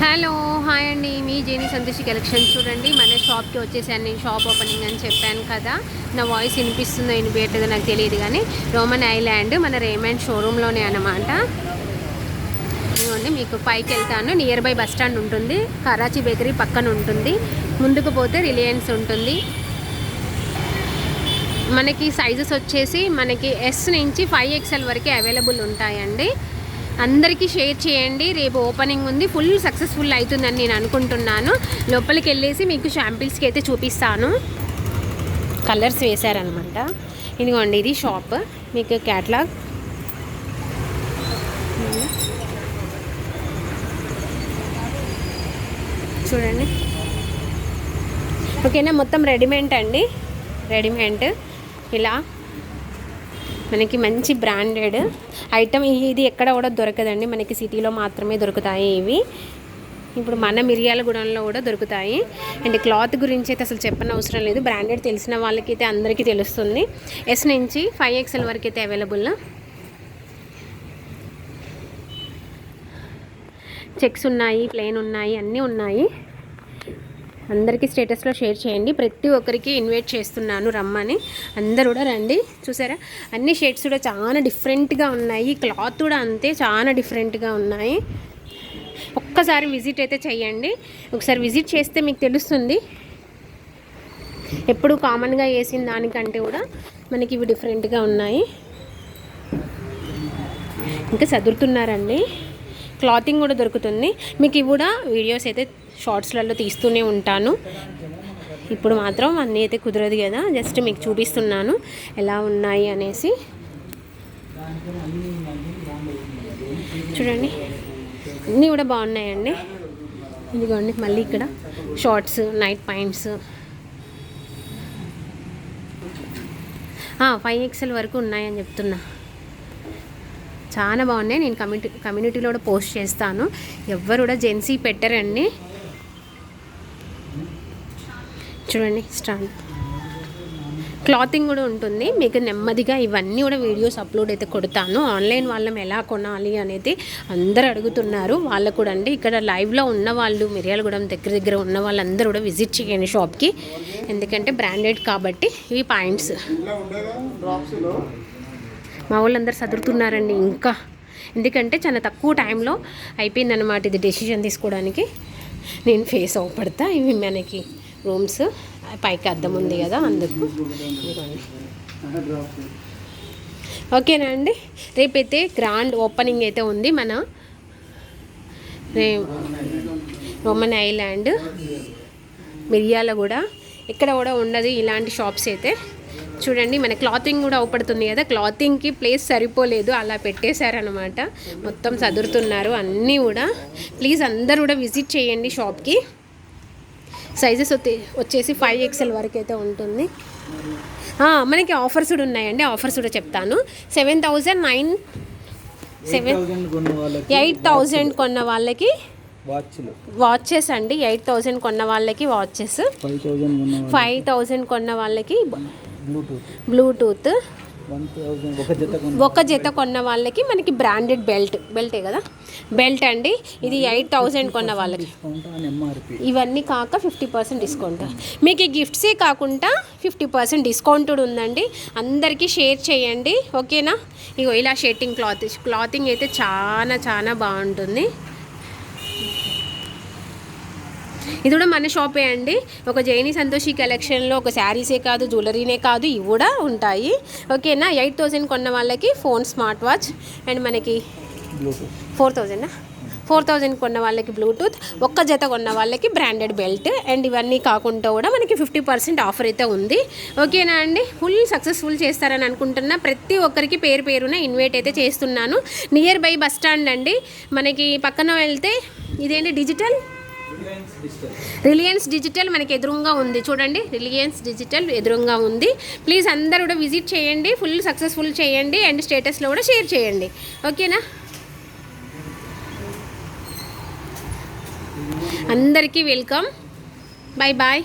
Hello hi అండి. మీ జేని Santoshi collection చూడండి. మన షాప్కి వచ్చేసాను నేను. షాప్ ఓపెనింగ్ అని చెప్పాను కదా. నా వాయిస్ వినిపిస్తుందో వినిపించట్లేదో నాకు తెలియదు కానీ రోమన్ ఐలాండ్ మన రేమండ్ షోరూంలోనే అనమాట ఇదిగోండి మీకు పైకి వెళ్తాను. నియర్ బై బస్ స్టాండ్ ఉంటుంది. కరాచీ బేకరీ పక్కన ఉంటుంది. ముందుకు పోతే రిలయన్స్ ఉంటుంది. మనకి సైజెస్ వచ్చేసి మనకి ఎస్ నుంచి ఫైవ్ ఎక్స్ఎల్ వరకు అవైలబుల్ ఉంటాయండి. అందరికీ షేర్ చేయండి. రేపు ఓపెనింగ్ ఉంది. ఫుల్ సక్సెస్ఫుల్ అవుతుందని నేను అనుకుంటున్నాను. లోపలికి వెళ్ళేసి మీకు షాంపిల్స్కి అయితే చూపిస్తాను. కలర్స్ వేశారనమాట ఇదిగోండి ఇది షాప్. మీకు క్యాట్లాగ్. చూడండి. ఓకేనా మొత్తం రెడీమేడ్ అండి. రెడీమేడ్. ఇలా. మనకి మంచి బ్రాండెడ్ ఐటమ్ ఇది ఎక్కడ కూడా దొరకదండి. మనకి సిటీలో మాత్రమే దొరుకుతాయి ఇవి. ఇప్పుడు మన మిర్యాలగూడెంలో కూడా దొరుకుతాయి. అండ్ క్లాత్ గురించి అయితే అసలు చెప్పని అవసరం లేదు. బ్రాండెడ్ తెలిసిన వాళ్ళకైతే అందరికీ తెలుస్తుంది. ఎస్ నుంచి ఫైవ్ ఎక్స్ఎల్ వరకు అయితే అవైలబుల్ చెక్స్ ఉన్నాయి ప్లేన్ ఉన్నాయి అన్నీ ఉన్నాయి. అందరికీ స్టేటస్లో షేర్ చేయండి. ప్రతి ఒక్కరికి ఇన్వైట్ చేస్తున్నాను రమ్మని. అందరు కూడా రండి. చూసారా? అన్ని షేడ్స్ కూడా చాలా డిఫరెంట్గా ఉన్నాయి. క్లాత్ కూడా అంతే చాలా డిఫరెంట్గా ఉన్నాయి. ఒక్కసారి విజిట్ అయితే చేయండి. ఒకసారి విజిట్ చేస్తే మీకు తెలుస్తుంది. ఎప్పుడు కామన్గా వేసిన దానికంటే కూడా మనకి ఇవి డిఫరెంట్గా ఉన్నాయి. ఇంకా చదువుతున్నారండి క్లాతింగ్ కూడా దొరుకుతుంది. మీకు ఇవి కూడా వీడియోస్ అయితే షార్ట్స్లలో తీస్తూనే ఉంటాను. ఇప్పుడు మాత్రం అన్నీ అయితే కుదరదు కదా జస్ట్ మీకు చూపిస్తున్నాను ఎలా ఉన్నాయి అనేసి. చూడండి అన్నీ కూడా బాగున్నాయండి. ఇదిగోండి మళ్ళీ ఇక్కడ shorts night points. Five XL వరకు ఉన్నాయని చెప్తున్నా. చాలా బాగున్నాయి. నేను కమ్యూనిటీ కమ్యూనిటీలో కూడా పోస్ట్ చేస్తాను. ఎవరు కూడా జెన్సీ పెట్టరండి. చూడండి స్టాండ్ క్లాతింగ్ కూడా ఉంటుంది. మీకు నెమ్మదిగా ఇవన్నీ కూడా వీడియోస్ అప్లోడ్ అయితే కొడతాను. ఆన్లైన్ వాళ్ళం ఎలా కొనాలి అనేది అందరు అడుగుతున్నారు. వాళ్ళకు కూడా అండి ఇక్కడ లైవ్లో ఉన్న వాళ్ళు మిర్యాలగూడెం దగ్గర దగ్గర ఉన్న వాళ్ళందరూ కూడా విజిట్ చేయండి షాప్కి ఎందుకంటే బ్రాండెడ్ కాబట్టి ఇవి పాయింట్స్ మా వాళ్ళందరూ చదువుతున్నారండి ఇంకా. ఎందుకంటే చాలా తక్కువ టైంలో అయిపోయిందన్నమాట ఇది డెసిషన్ తీసుకోవడానికి. నేను ఫేస్ అవ్వపడతా ఇవి మనకి. రూమ్స్. పైకి అద్దం ఉంది కదా అందుకు. ఓకేనా అండి? రేపైతే గ్రాండ్ ఓపెనింగ్ అయితే ఉంది మన రోమన్ ఐలాండ్ మిరియాల కూడా ఇక్కడ కూడా ఉండదు ఇలాంటి షాప్స్ అయితే. చూడండి మన క్లాతింగ్ కూడా అవపడుతుంది కదా. క్లాతింగ్కి ప్లేస్ సరిపోలేదు అలా పెట్టేశారనమాట మొత్తం చదురుతున్నారు అన్నీ కూడా. ప్లీజ్ అందరు కూడా విజిట్ చేయండి షాప్కి సైజెస్ వచ్చేసి ఫైవ్ ఎక్స్ఎల్ వరకు అయితే ఉంటుంది. మనకి ఆఫర్స్ కూడా ఉన్నాయండి. ఆఫర్స్ కూడా చెప్తాను. Seven thousand nine seven eight thousand కొన్న వాళ్ళకి వాచ్లు వాచెస్ అండి. ఎయిట్ థౌజండ్ కొన్న వాళ్ళకి వాచెస్ ఫైవ్ థౌజండ్ కొన్న వాళ్ళకి. బ్లూటూత్ బ్లూటూత్ ఒక జత కొన్న వాళ్ళకి మనకి బ్రాండెడ్ బెల్ట్ బెల్టే కదా? బెల్ట్ అండి ఇది ఎయిట్ థౌజండ్ కొన్న వాళ్ళకి. ఇవన్నీ కాక ఫిఫ్టీ పర్సెంట్ డిస్కౌంట్ మీకు ఈ గిఫ్ట్సే కాకుండా ఫిఫ్టీ పర్సెంట్ డిస్కౌంట్ ఉందండి. అందరికీ షేర్ చేయండి ఓకేనా? ఇగో ఇలా షర్టింగ్ క్లాత్ క్లాతింగ్ అయితే చాలా చాలా బాగుంటుంది. ఇది కూడా మన షాపే అండి. ఒక జైని సంతోషి కలెక్షన్లో ఒక శారీసే కాదు జ్యువెలరీనే కాదు ఇవి కూడా ఉంటాయి. ఓకేనా? ఎయిట్ థౌజండ్ కొన్న వాళ్ళకి ఫోన్ స్మార్ట్ వాచ్ అండ్ మనకి ఫోర్ థౌజండా ఫోర్ థౌజండ్ కొన్న వాళ్ళకి బ్లూటూత్ ఒక్క జత కొన్న వాళ్ళకి బ్రాండెడ్ బెల్ట్ అండ్ ఇవన్నీ కాకుండా కూడా మనకి ఫిఫ్టీ పర్సెంట్ ఆఫర్ అయితే ఉంది. ఓకేనా అండి? ఫుల్ సక్సెస్ఫుల్ చేస్తారని అనుకుంటున్నా. ప్రతి ఒక్కరికి పేరు పేరున ఇన్వైట్ అయితే చేస్తున్నాను. నియర్ బై బస్ స్టాండ్ అండి. మనకి పక్కన వెళ్తే ఇదేంటి డిజిటల్? రిలయన్స్ డిజిటల్ మనకి ఎదురుగా ఉంది. చూడండి రిలయన్స్ డిజిటల్ ఎదురుగా ఉంది. ప్లీజ్ అందరూ కూడా విజిట్ చేయండి ఫుల్ సక్సెస్ఫుల్ చేయండి అండ్ స్టేటస్లో కూడా షేర్ చేయండి. ఓకేనా అందరికీ వెల్కమ్ బాయ్ బాయ్